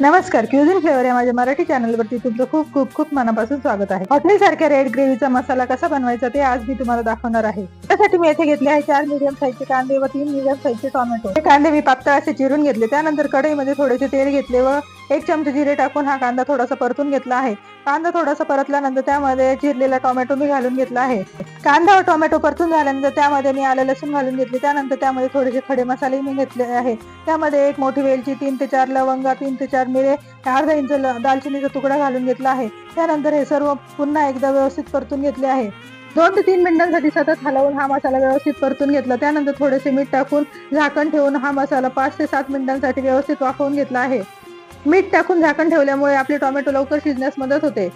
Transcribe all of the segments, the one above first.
नमस्कार cuisine flavour या माझ्या मराठी चॅनलवरती तुमचं खूप खूप खूप मनापासून स्वागत आहे. हॉटेल सारख्या रेड ग्रेव्हीचा मसाला कसा बनवायचा ते आज मी तुम्हाला दाखवणार आहे. त्यासाठी मी येथे घेतले आहे चार मीडियम साईजचे कांदे व तीन मीडियम साईजचे टोमॅटो हे कांदे मी पातळ असे चिरून घेतले. त्यानंतर कढईमध्ये थोडेसे तेल घेतले व एक चमचा जिरे टाकून हा कांदा थोडासा परतून घेतला आहे. कांदा थोडासा परतल्यानंतर त्यामध्ये चिरलेला टोमॅटो मी घालून घेतला आहे. कांदा व टोमॅटो परतून झाल्यानंतर त्यामध्ये मी आलं लसूण घालून घेतले. त्यानंतर त्यामध्ये थोडेसे खडे मसाले मी घेतले आहे. त्यामध्ये एक मोठी वेलची तीन ते चार लवंगा तीन ते चार मिरे अर्धा इंच ल- दालचिनीचा तुकडा घालून घेतला आहे. त्यानंतर हे सर्व पुन्हा एकदा व्यवस्थित परतून घेतले आहे. दोन ते तीन मिनिटांसाठी सतत हलवून हा मसाला व्यवस्थित परतून घेतला. त्यानंतर थोडेसे मीठ टाकून झाकण ठेवून हा मसाला पाच ते सात मिनिटांसाठी व्यवस्थित वाफवून घेतला आहे. मीठ टाकून झाकण ठेवल्यामुळे आपले टोमॅटो लवकर शिजण्यास मदत होते.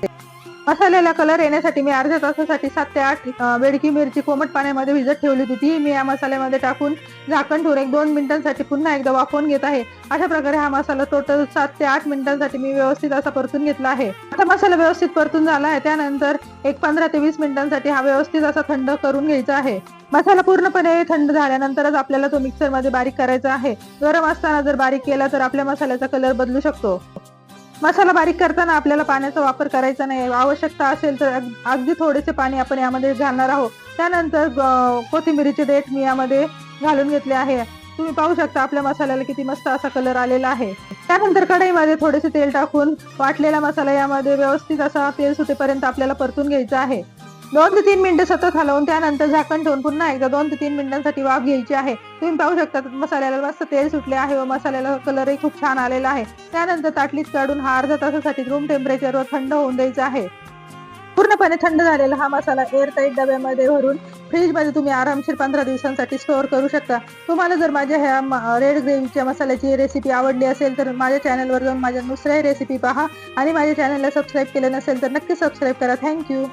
मसाल्याला कलर येण्यासाठी मी अर्ध्या तासासाठी सात ते आठ वेडकी बेडकी मिरची कोमट पाण्यामध्ये भिजत ठेवली होती. ती मी या मसाल्यामध्ये टाकून झाकण ठेवून एक दोन मिनिटांसाठी पुन्हा एकदा वाफवून घेत आहे. अशा प्रकारे हा मसाला टोटल सात ते आठ मिनिटांसाठी मी व्यवस्थित असा परतून घेतला आहे. आता मसाला व्यवस्थित परतून झाला आहे. त्यानंतर एक पंधरा ते वीस मिनिटांसाठी हा व्यवस्थित असा थंड करून घ्यायचा आहे. मसाला पूर्णपणे थंड झाल्यानंतरच आपल्याला तो मिक्सरमध्ये बारीक करायचा आहे. गरम असताना जर बारीक केला तर आपल्या मसाल्याचा कलर बदलू शकतो. मसाला बारीक करताना आपल्याला पाण्याचा वापर करायचा नाही. आवश्यकता असेल तर अगदी थोडेसे पाणी आपण यामध्ये घालणार आहोत. त्यानंतर अं, कोथिंबिरीचे देठ मी यामध्ये घालून घेतले आहे. तुम्ही पाहू शकता आपल्या मसाल्याला किती मस्त असा कलर आलेला आहे. त्यानंतर कढईमध्ये थोडेसे तेल टाकून वाटलेला मसाला यामध्ये व्यवस्थित असा तेल सुटेपर्यंत आपल्याला परतून घ्यायचा आहे. दोन ते तीन मिनिटं सतत हलवून त्यानंतर झाकण ठेवून पुन्हा एकदा दोन ते तीन मिनिटांसाठी वाफ घ्यायची आहे. तुम्ही पाहू शकता मसाल्याला मस्त तेल सुटले आहे व मसाल्याला कलरही खूप छान आलेला आहे. त्यानंतर ताटलीत काढून हा अर्धा तासासाठी रूम टेम्परेचरवर थंड होऊन द्यायचा आहे. पूर्णपणे थंड झालेला हा मसाला एअरटाईट डब्यामध्ये भरून फ्रीजमध्ये तुम्ही आरामशीर पंधरा दिवसांसाठी स्टोअर करू शकता. तुम्हाला जर माझ्या ह्या रेड ग्रेव्हीच्या मसाल्याची रेसिपी आवडली असेल तर माझ्या चॅनलवर जाऊन माझ्या दुसऱ्याही रेसिपी पहा. आणि माझ्या चॅनलला सबस्क्राईब केलं नसेल तर नक्की सबस्क्राईब करा. थँक्यू